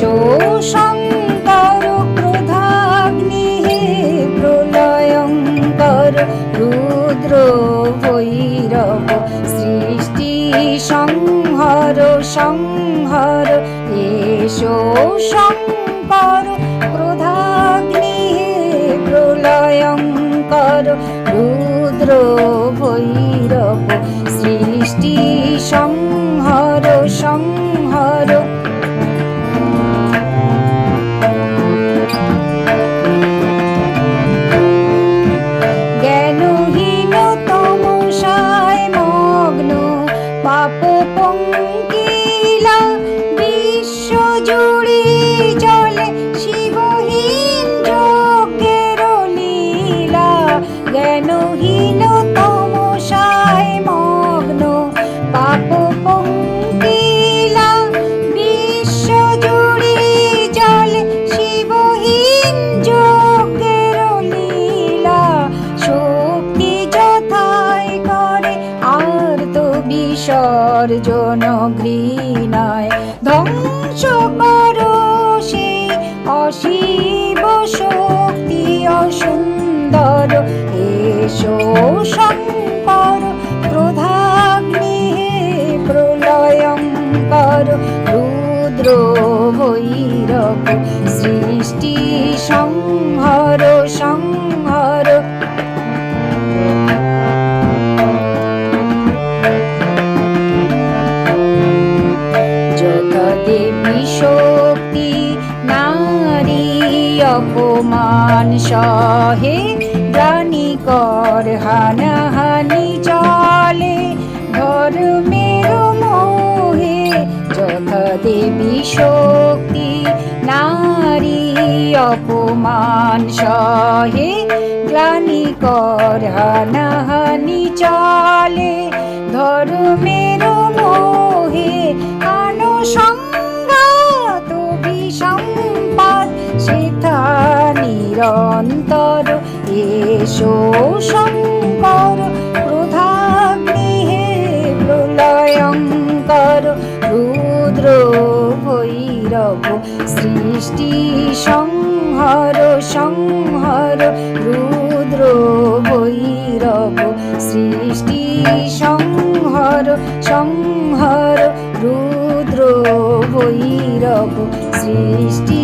শঙ্কর ক্রোধাগ্নি প্রলয়ঙ্কর রুদ্র ভৈরব সৃষ্টি সংহর সংহর এসো শঙ্কর বিসর্জন ঘৃণায় ধ্বংস করো সেই অশিব শক্তি অসুন্দর। এসো শঙ্কর, ক্রোধাগ্নি প্রলয়ঙ্কর। রুদ্র ভৈরব, সৃষ্টি অপমান সহে প্রাণী কর হানাহানি চলে। ধর্মের মোহে যথা দেবী শক্তি, নারী অপমান সহে গ্লানি কর হানাহানি চলে। ধর্মের নিরন্তর। এসো শঙ্কর ক্রোধাগ্নি হে প্রলয়ঙ্কর। রুদ্র ভৈরব, সৃষ্টি সংহর সংহর। রুদ্র ভৈরব, সৃষ্টি সংহর সংহর। রুদ্র ভৈরব, সৃষ্টি